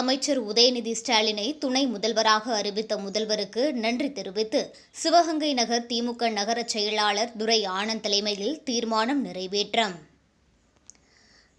அமைச்சர் உதயநிதி ஸ்டாலினை துணை முதல்வராக அறிவித்த முதல்வருக்கு நன்றி தெரிவித்து சிவகங்கை நகர் திமுக நகர செயலாளர் துரை ஆனந்த் தலைமையில் தீர்மானம் நிறைவேற்றம்.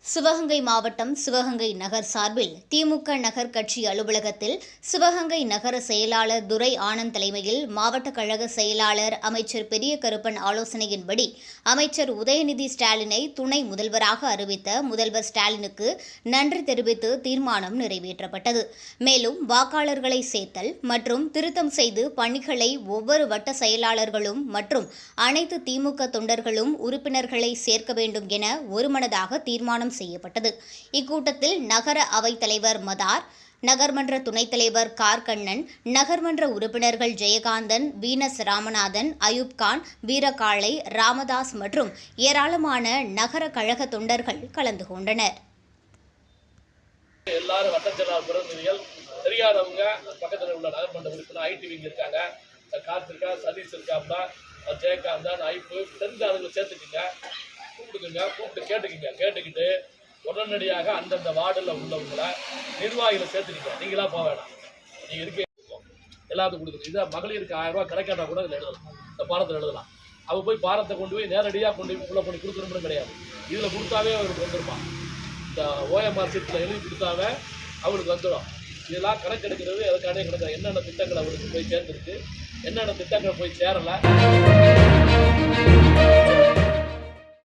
சிவகங்கை மாவட்டம் சிவகங்கை நகர் சார்பில் திமுக நகர் கட்சி அலுவலகத்தில் சிவகங்கை நகர செயலாளர் துரை ஆனந்த் தலைமையில் மாவட்ட கழக செயலாளர் அமைச்சர் பெரிய கருப்பன் ஆலோசனையின்படி அமைச்சர் உதயநிதி ஸ்டாலினை துணை முதல்வராக அறிவித்த முதல்வர் ஸ்டாலினுக்கு நன்றி தெரிவித்து தீர்மானம் நிறைவேற்றப்பட்டது. மேலும் வாக்காளர்களை சேர்த்தல் மற்றும் திருத்தம் செய்து பணிகளை ஒவ்வொரு வட்ட செயலாளர்களும் மற்றும் அனைத்து திமுக தொண்டர்களும் உறுப்பினர்களை சேர்க்க வேண்டும் என ஒருமனதாக தீர்மானம் செய்யப்பட்டது. இக்கூட்டத்தில் நகர அவைத்தலைவர் மதார் நகர்மன்ற துணைத் தலைவர் கார்கண்ணன் நகர்மன்ற உறுப்பினர்கள் ஜெயகாந்தன் வீனஸ் ராமநாதன் அயூப்கான் வீரகாளை ராமதாஸ் மற்றும் ஏராளமான நகர கழக தொண்டர்கள் கலந்து கொண்டனர். எல்லாரும் வட்டச்செயலாளர் பிரதிநிதிகள் தெரியாதவங்க பக்கத்தில் உள்ள நகர்மன்ற உறுப்பினர் ஐடிவிங்க இருக்காங்க. இந்த சதீஷ் இருக்காப்ல ஜெயகாந்தன் ஐப்பு தெரிஞ்ச ஆளுங்களை சேர்த்துக்குங்க. கூப்பிட்டுக்கோங்க கூப்பிட்டு கேட்டுக்கோங்க. கேட்டுக்கிட்டு உடனடியாக அந்தந்த வார்டில் உள்ளவங்களை நிர்வாகிகளை சேர்த்துக்கிங்க நீங்களாம் போக வேணாம். நீங்கள் இருக்க எல்லாத்துக்கும் கொடுக்குது இதை மகளிருக்கு ஆயிரம் ரூபாய் கிடைக்காட்டா கூட இதில் எழுதலாம். இந்த பாடத்தில் எழுதலாம். அவள் போய் பாரத்தை கொண்டு போய் நேரடியாக கொண்டு போய் உள்ள பண்ணி கொடுக்கணும்னு கிடையாது. இதில் கொடுத்தாவே அவருக்கு வந்துருப்பான். இந்த ஓஎம்ஆர் சீட்டில் எழுதி கொடுத்தாவே அவருக்கு வந்துடும். இதெல்லாம் கணக்கெடுக்கிறது அதுக்கான கணக்கு என்னென்ன திட்டங்கள் அவருக்கு போய் சேர்ந்துருக்கு என்னென்ன திட்டங்கள் போய் சேரலை